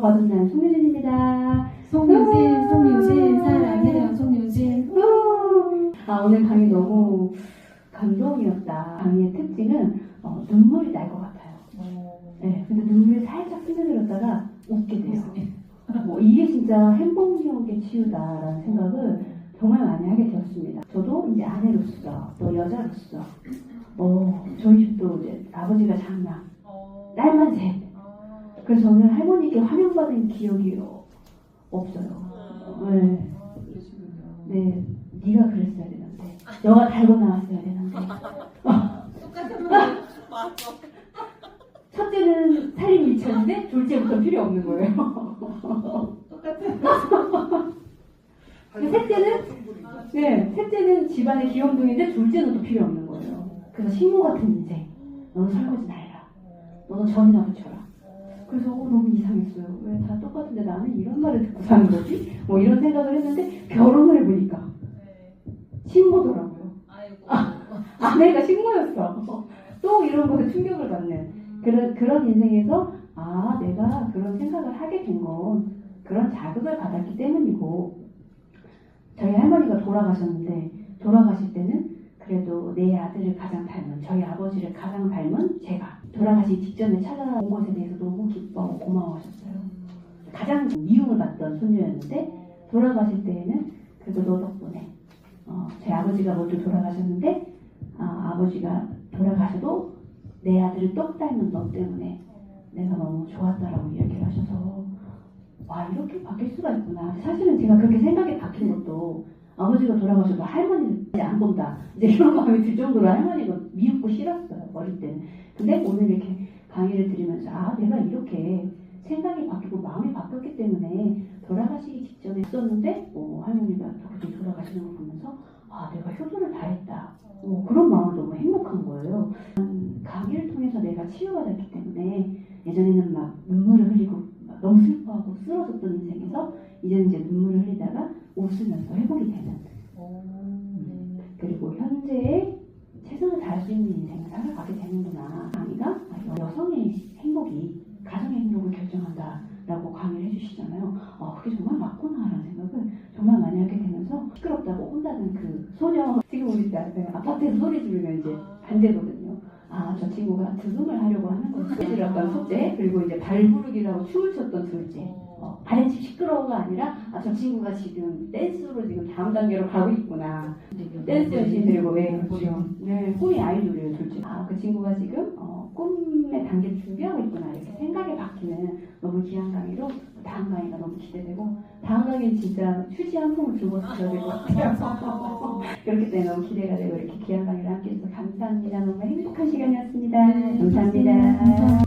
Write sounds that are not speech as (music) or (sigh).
거듭난 송유진입니다. 송유진, 송유진, 사랑해요, 송유진. 아, 오늘 강의 너무 감동이었다. 강의의 특징은 어, 눈물이 날 것 같아요. 네, 근데 눈물이 살짝 스며들었다가 웃게 돼요. 뭐, 이게 진짜 행복력의 치유다라는 생각을 정말 많이 하게 되었습니다. 저도 이제 아내로서, 또 여자로서, 어, 저희 집도 이제 아버지가 장남, 딸만 셋. 그래서 저는 할머니께 환영받은 기억이 어- 없어요. 네. 네, 네가 그랬어야 되는데, 너가 달고 나왔어야 되는데. 첫째는 살림 일천인데 둘째부터 필요 없는 거예요. 똑같은 근데 셋째는 네, 셋째는 집안의 귀염둥인데 둘째는 또 필요 없는 거예요. 그래서 식모 같은 인생. 너는 설거지 다 해라. 너는 전이나 붙여라. 그래서 어, 너무 이상했어요. 왜 다 똑같은데 나는 이런 말을 듣고 사는 거지? 뭐 이런 생각을 했는데 결혼을 해보니까 식모더라고요. 아이고. 아내가 식모였어. 또 이런 것에 충격을 받는 그런 그런 인생에서 아 내가 그런 생각을 하게 된 건 그런 자극을 받았기 때문이고 저희 할머니가 돌아가셨는데 돌아가실 때는 그래도 내 아들을 가장 닮은 저희 아버지를 가장 닮은 제가 돌아가시기 직전에 찾아온 것에 대해서 너무 기뻐하고 고마워하셨어요. 가장 미움을 받던 손녀였는데 돌아가실 때에는 그래도 너 덕분에 어, 제 아버지가 먼저 돌아가셨는데 아, 아버지가 돌아가셔도 내 아들을 똑 닮은 너 때문에 내가 너무 좋았다라고 이야기를 하셔서 와 이렇게 바뀔 수가 있구나 사실은 제가 그렇게 생각이 바뀐 것도 아버지가 돌아가셔도 할머니는 이제 안 본다. 이제 이런 (laughs) 마음이 들 정도로 할머니가 미흡고 싫었어요 어릴 때는. 근데 오늘 이렇게 강의를 들으면서 아 내가 이렇게 생각이 바뀌고 마음이 바뀌었기 때문에 돌아가시기 직전에 했었는데 어, 할머니가 그렇게 돌아가시는 걸 보면서 아 내가 효도를 다했다. 어, 그런 마음을 너무 행복한 거예요. 음, 강의를 통해서 내가 치유받았기 때문에 예전에는 막 눈물을 흘리고 막 너무 슬퍼하고 쓰러졌던 인생에서 이제는 이제 눈물을 흘리다가 웃으면서 회복이 되는. 그 있는 인생을 살아가게 되는구나. 강의가 아, 여성의 행복이 가정의 행복을 결정한다라고 강의를 해주시잖아요. 어, 그게 정말 맞구나라는 생각을 정말 많이 하게 되면서 시끄럽다고 혼나는 그 소녀 지금 우리 때 아파트에서 소리 지르면 이제 반대거든요. 아, 저 친구가 득음을 하려고 하는 거지. 질렀던 첫째, 그리고 이제 발부르기라고 춤을 췄던 둘째. 어, 반치 시끄러워가 아니라 아, 저 친구가 지금 댄스로 지금 다음 단계로 가고 있구나. 댄스 열심히 들고 왜 지금 네 꿈이 아이돌이에요 둘째 아 그 친구가 지금 어, 꿈의 단계를 준비하고 있구나 생각이 바뀌는 너무 귀한 강의로 다음 강의가 너무 기대되고 다음 강의는 진짜 휴지 한 통을 들고 들어야 될 것 같아요 그렇기 때문에 너무 기대가 되고 이렇게 귀한 강의를 함께 해주셔서 감사합니다. 너무 행복한 시간이었습니다. 감사합니다.